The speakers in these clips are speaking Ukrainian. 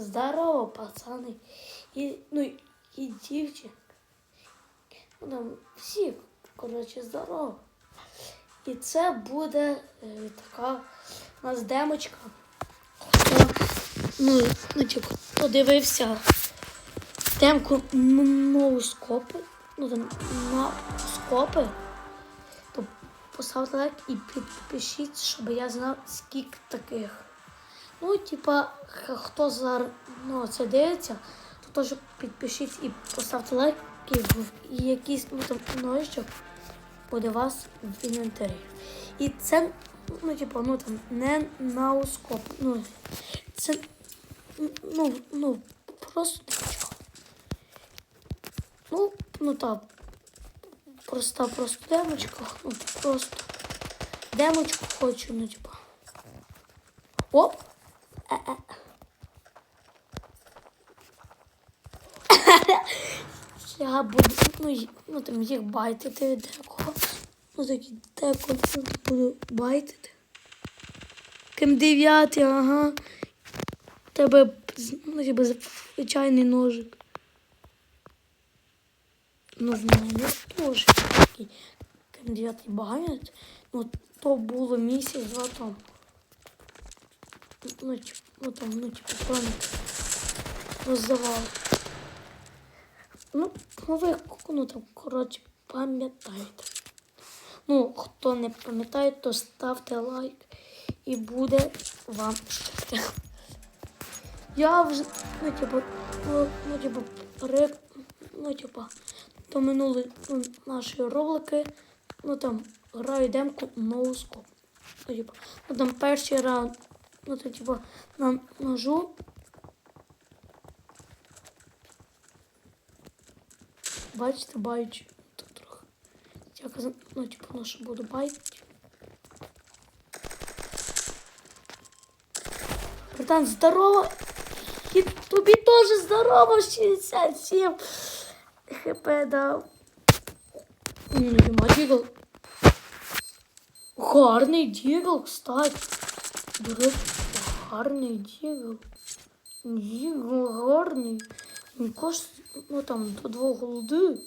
здорово, пацани. І, ну, і дівчинка. Ну, там всі, коротше, здорово. І це буде е, така у нас демочка. Хто, ну, ну, типу, хто демку ноускопи, ну там на скопи, то поставте лайк і підпишіть, щоб я знав, скільки таких. Ну, типа, хто зараз ну, це дивиться, то теж підпишіть і поставте лайк, і, якийсь ну, там ножичок буде вас в інвентарі. І це, ну, типа, ну там не наускоп. Ну, це ну, ну, просто. Ну, ну так. Проста, просто демочка. Ну, просто демочку хочу, ну, типа. Оп! Я буду, ну, ну там їх байтити декого. Ну такі декого буду байтити. Ким дев'ятий, ага. Тебе, ну, тебе звичайний ножик. Ну, в мене теж такий. Ким дев'ятий баганець. Ну, то було місяць-два тому. Ну, тип, ну там, ну, типу, хроник роздавали. Ну, ну ви, ну там, коротше, пам'ятаєте. Ну, хто не пам'ятає, то ставте лайк і буде вам щастя. Я вже, ну, типу, ну, ну, типу, пере, ну, типу, то минули ну, наші ролики, ну, там, граю демку ноускоп. Ну, типу, ну, там перший раунд, ну, то, типу, на ножу, Бачите, баючи тут трохи. Я казав, ну, типу, ну, що буду бачити. Братан, здорово! І тобі теж здорово, 67 хп дав. Ну, нема дігл. Гарний дігл, кстати. До речі, Гарний дігл. Дігл гарний. Він коштує, ну там, до двох голди.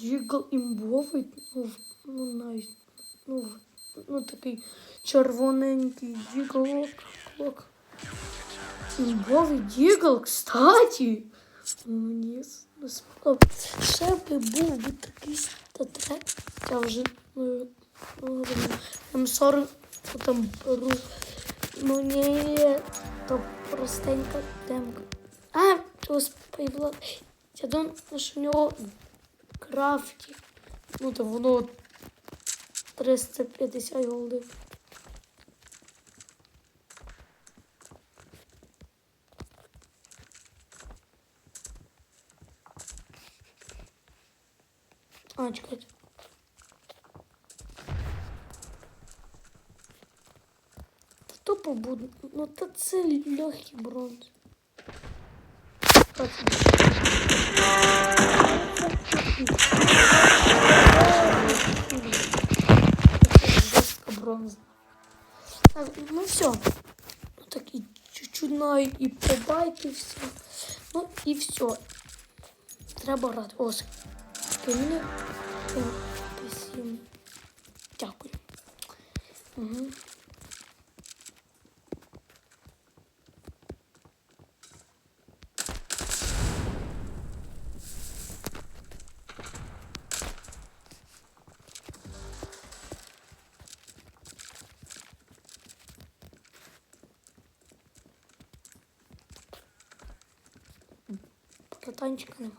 Дігл імбовий, ну, ну, навіть, ну, ну, такий червоненький дігл. Клок. Імбовий дігл, кстати. Мені с- ну, сподобався. Ще би був би такий статрек. Я вже, ну, ну, там 40, ну, там беру. Ну, ні, то простенька демка. А, господи, Влад. Я думаю, що в нього крафті. Ну, то воно 350 голди. А, чекайте. Тупо буде. Ну, та це легкий бронз. Бронза. Так, ну все. Ну так и чуть-чуть навіть і побайки все. Ну і все. Треба грати. Ось. Е. Дякую. Угу. Братанчика нема.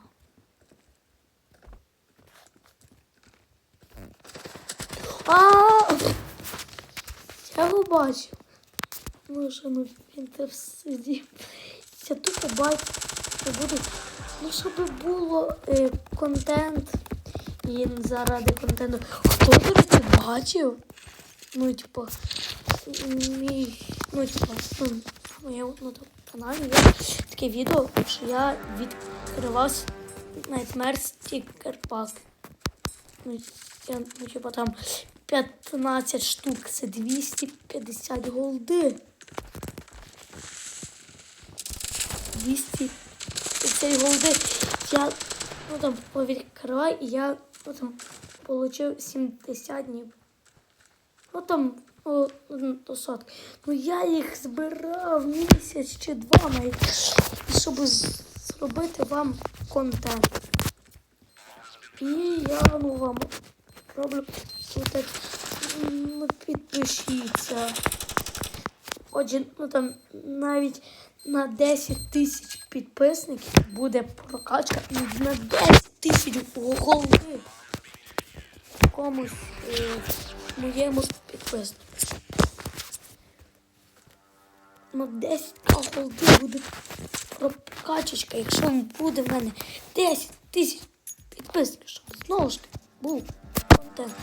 А! Я його бачив. Ну що ну він теж сидів. Я тупо бачу, що. Ну, щоб було е, контент. І заради контенту. Хто до речі, бачив? Ну, типу, мій, ну, типу, ну, на моєму ну, каналі є таке відео, що я відкривав Nightmare Sticker Pack. Ну, я, ну, типу, там 15 штук, це 250 голди. 200 цей голди. Я ну, там повідкриваю, і я ну, там, отримав 70 днів. Ну там о, ну, до сотки. Ну я їх збирав місяць чи два навіть, щоб зробити вам контент. І я ну, вам роблю тут, ну, підпишіться. Отже, ну там навіть на 10 тисяч підписників буде прокачка і на 10 тисяч голди комусь е, моєму підписнику. На 10 голди буде прокачечка, якщо буде в мене 10 тисяч підписників, щоб знову ж таки був контент.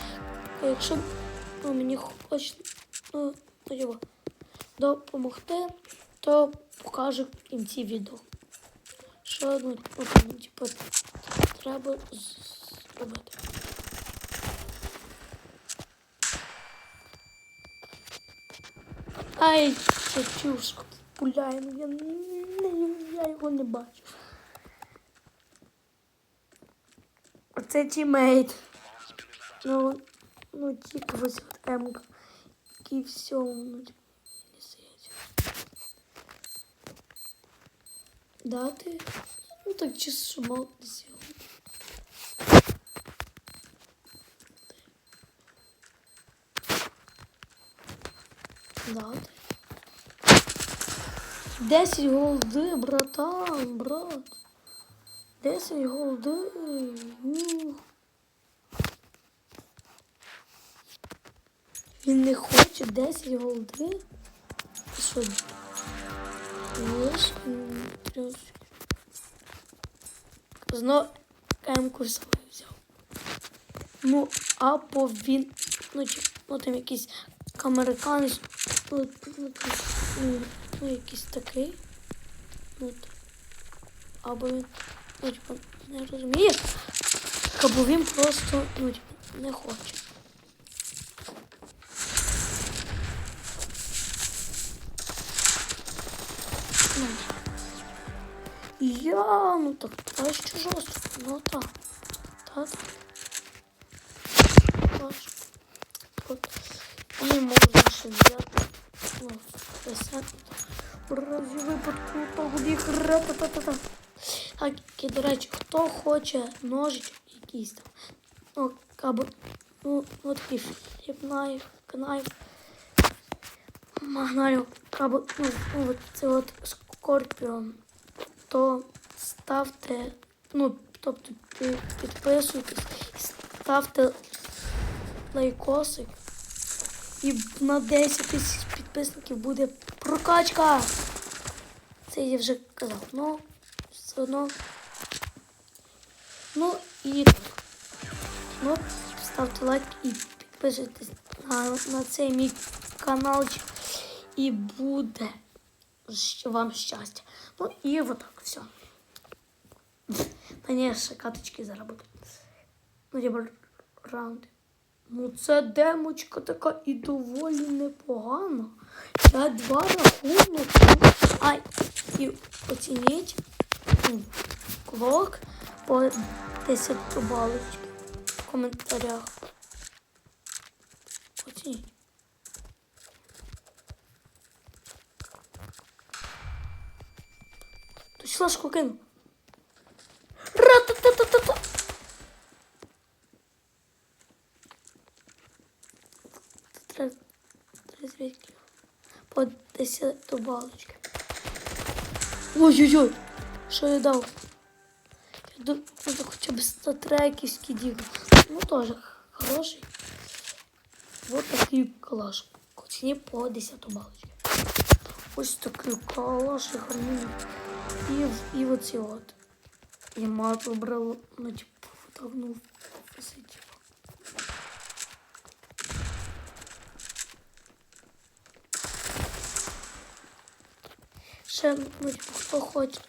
А якщо ну, мені хочеться ну, його допомогти, то покажу в кінці відео. Що ну, типу, треба зробити. Ай, чучушка пуляє, я, його не бачу. Оце тімейт. Ну, ну тільки ось от М. І все, ну, не сидять. Да, ти? Ну так чисто, що мало не сіла. Да, ти? 10 голди, братан, брат. 10 голди. Ух. Він не хоче 10 голди. Що? Лиш трьох. Знов М-ку взяв. Ну, або він, ну, чи, ну там якийсь американець, ну, якийсь такий. Ну, т- або він, ну, типу, не розуміє, або він просто, ну, типу, не хоче. Я, ну так, та що жорстко, ну так. Так. Так. От. Не можна ще взяти. Ну, десятку. Разі випадку того ра-та-та-та-та. Так, і, до речі, хто хоче ножичок якийсь там. Ну, або, ну, ну такий фліп-найф, кнайф. Магнаю, або, ну, ну, це от скорпіон то ставте, ну, тобто підписуйтесь, ставте лайкосик. І на 10 тисяч підписників буде прокачка. Це я вже казав. Ну, все одно. Ну і ну, ставте лайк і підписуйтесь на, на цей мій каналчик. І буде вам щастя. Ну і вот так все. Ще каточки зараз. Ну, типу, раунди. Ну, це демочка така і доволі непогана. Я два рахунок. А, і оцініть клок по 10 балочки в коментарях. Оцініть. Тут флешку кину. Ра-та-та-та-та-та. Треба треба звідки по 10 балочки. Ой-ой-ой, що я дав? Я думаю, хоча б статреківський дів. Ну теж хороший. Вот такий калаш. По ціні по 10 балочки. Ось такий калаш гарний. І, і оці от. Я мат вибрала, ну, типу, так, ну, висить. Ще, хто хоче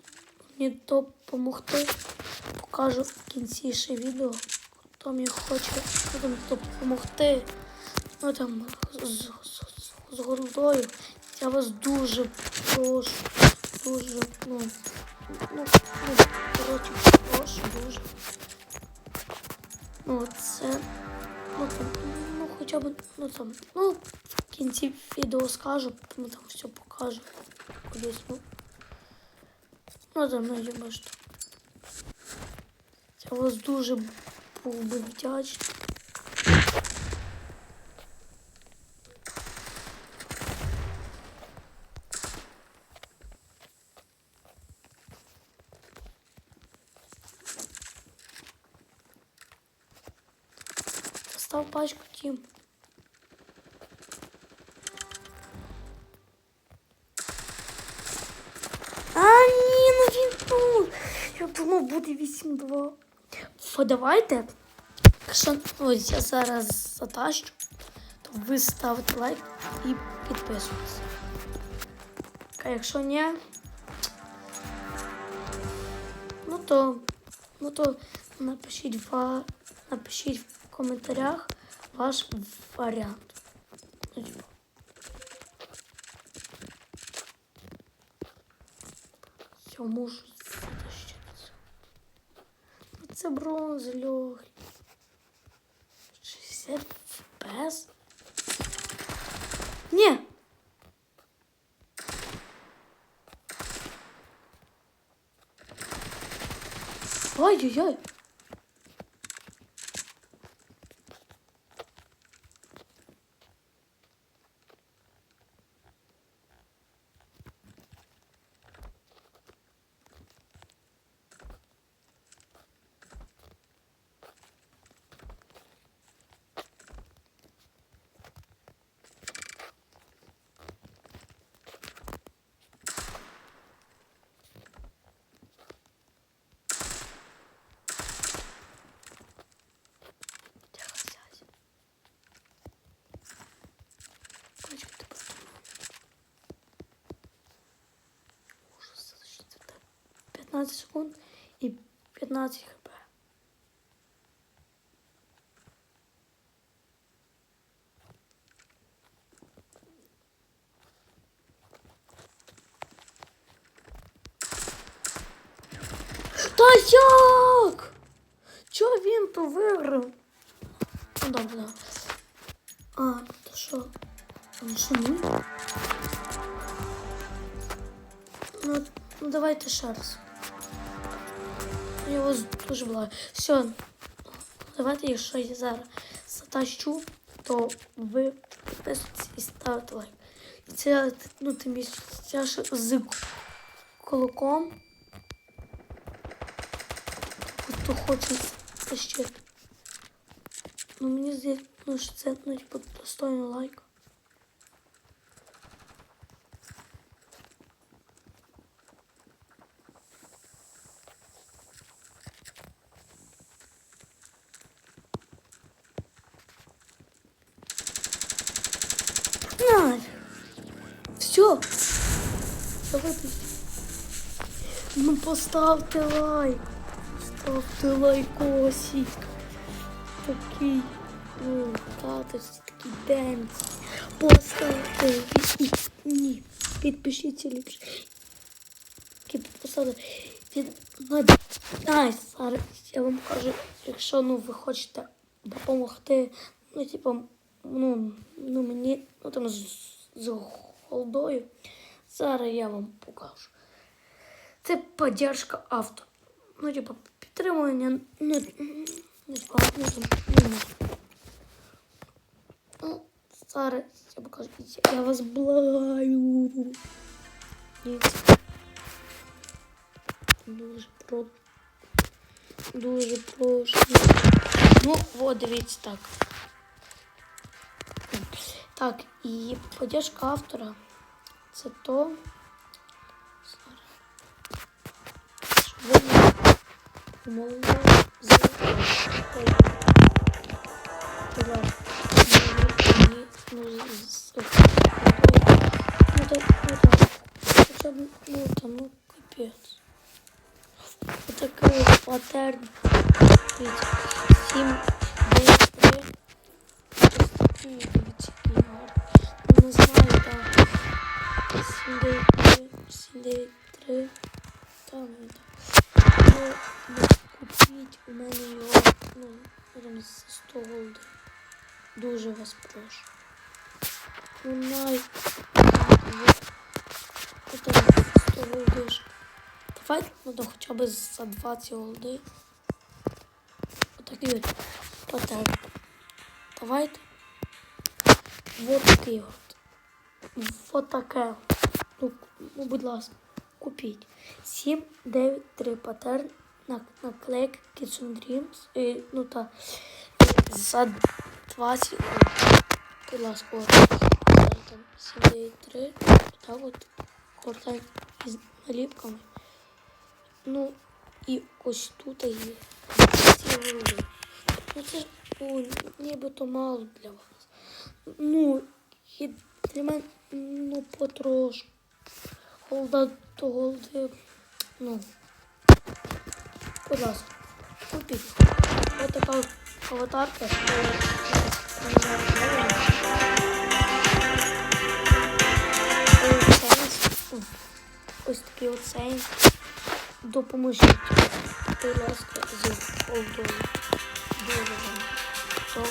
мені допомогти, покажу в кінці ще відео. Хто мені хоче допомогти, ну там з, з, з, з гордою. Я вас дуже прошу. дуже, ну, ну, ну коротше, прошу дуже. Ну, це, ну, там, ну, хоча б, ну, там, ну, кінці відео скажу, ну, там все покажу. Кудись, ну. Ну, там, ну, бачу. Я вас дуже був би вдячний. Став пачку тім. Буде 8-2. Фо, давайте. Якщо ось я зараз затащу, то ви ставите лайк і підписуйтесь. А якщо ні, ну то, ну то напишіть, ва, напишіть в коментарях ваш варіант. Ну. Я можу. Ну, Це бронза легкий. 60 FPS? Ні. Ой-ой-ой. 15 секунд и 15 хп. Та як? Чого він то виграв? Ну добре. А, то що? Ну що, ну? Ну, ну давайте ще. Я вас дуже благаю. Все. Давайте, якщо я зараз затащу, то ви підписуйтесь і ставите лайк. І це, ну, це ж з кулаком. Хто хоче тащити. Ну, мені здається, ну, що це, ну, типу, достойно лайк. На! Все. Давай. Ну поставте лайк. Ставте лайкосик. Такий. Ну, татось, такий день. Поставте. І, і, ні. Підпишіться ліпше. Поставте. Від... Ай, зараз я вам кажу, якщо ну, ви хочете допомогти, ну, типу, ну, ну мені, ну там з, з голдою, зараз я вам покажу. Це поддержка авто. Ну, типу, підтримування, ну, ну, ну, ну, зараз я покажу. Я вас благаю. Дуже про. Дуже прошу. Ну, от, дивіться так. Так, і поддержка автора. Це то. Щоб ви Ну это ну капец. Вот такой паттерн. Ведь 7, 9, 3, 6, вас прошу. Ну най. Это 100 голдиш. Давай, ну да хоча б за 20 голди. Отакий от патент. Давайте. Вот такий от. Вот таке. Ну, ну, будь ласка, купіть. 7, 9, 3 паттерн на наклейки Kitchen Dreams. І, ну та за 20. о, Будь ласка, там 7, 9, 3. Так от. Картань із наліпками. Ну, і ось тут є ці голуби. Ну це ну, нібито мало для вас. Ну, і для мене ну, потрошку. Голда до голди. Ну. Будь ласка, купіть. Ось аватарка. Ось такий оцей. Допоможіть. Будь ласка, з голдою. Дуже вам. То